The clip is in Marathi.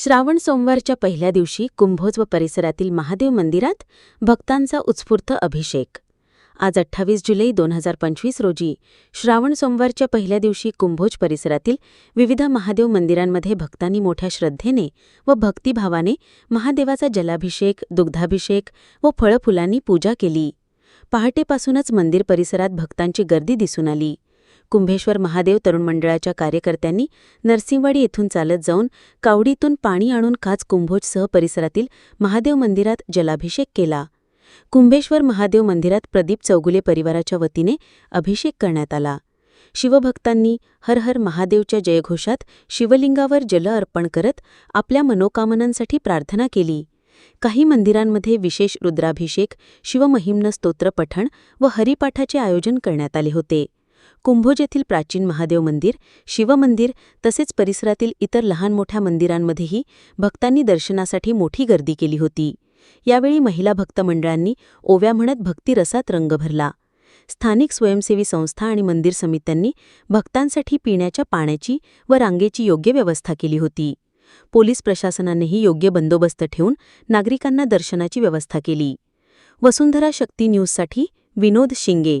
श्रावण सोमवारच्या पहिल्या दिवशी कुंभोज व परिसरातील महादेव मंदिरात भक्तांचा उत्स्फूर्त अभिषेक. आज अठ्ठावीस जुलै दोन हजार पंचवीस रोजी श्रावण सोमवारच्या पहिल्या दिवशी कुंभोज परिसरातील विविध महादेव मंदिरांमध्ये भक्तांनी मोठ्या श्रद्धेने व भक्तिभावाने महादेवाचा जलाभिषेक दुग्धाभिषेक व फळफुलांनी पूजा केली. पहाटेपासूनच मंदिर परिसरात भक्तांची गर्दी दिसून आली. कुंभेश्वर महादेव तरुण मंडळाच्या कार्यकर्त्यांनी नरसिंहवाडी येथून चालत जाऊन कावडीतून पाणी आणून काच कुंभोजसह परिसरातील महादेव मंदिरात जलाभिषेक केला. कुंभेश्वर महादेव मंदिरात प्रदीप चौगुले परिवाराच्या वतीने अभिषेक करण्यात आला. शिवभक्तांनी हर हर महादेवच्या जयघोषात शिवलिंगावर जल अर्पण करत आपल्या मनोकामनांसाठी प्रार्थना केली. काही मंदिरांमध्ये विशेष रुद्राभिषेक शिवमहिम्न स्तोत्रपठण व हरिपाठाचे आयोजन करण्यात आले होते. कुंभोज येथील प्राचीन महादेव मंदिर शिवमंदिर तसेच परिसरातील इतर लहान मोठ्या मंदिरांमध्येही भक्तांनी दर्शनासाठी मोठी गर्दी केली होती. यावेळी महिला भक्त मंडळांनी ओव्या म्हणत भक्तिरसात रंग भरला. स्थानिक स्वयंसेवी संस्था आणि मंदिर समित्यांनी भक्तांसाठी पिण्याच्या पाण्याची व रांगेची योग्य व्यवस्था केली होती. पोलीस प्रशासनानेही योग्य बंदोबस्त ठेवून नागरिकांना दर्शनाची व्यवस्था केली. वसुंधरा शक्ती न्यूजसाठी विनोद शिंगे.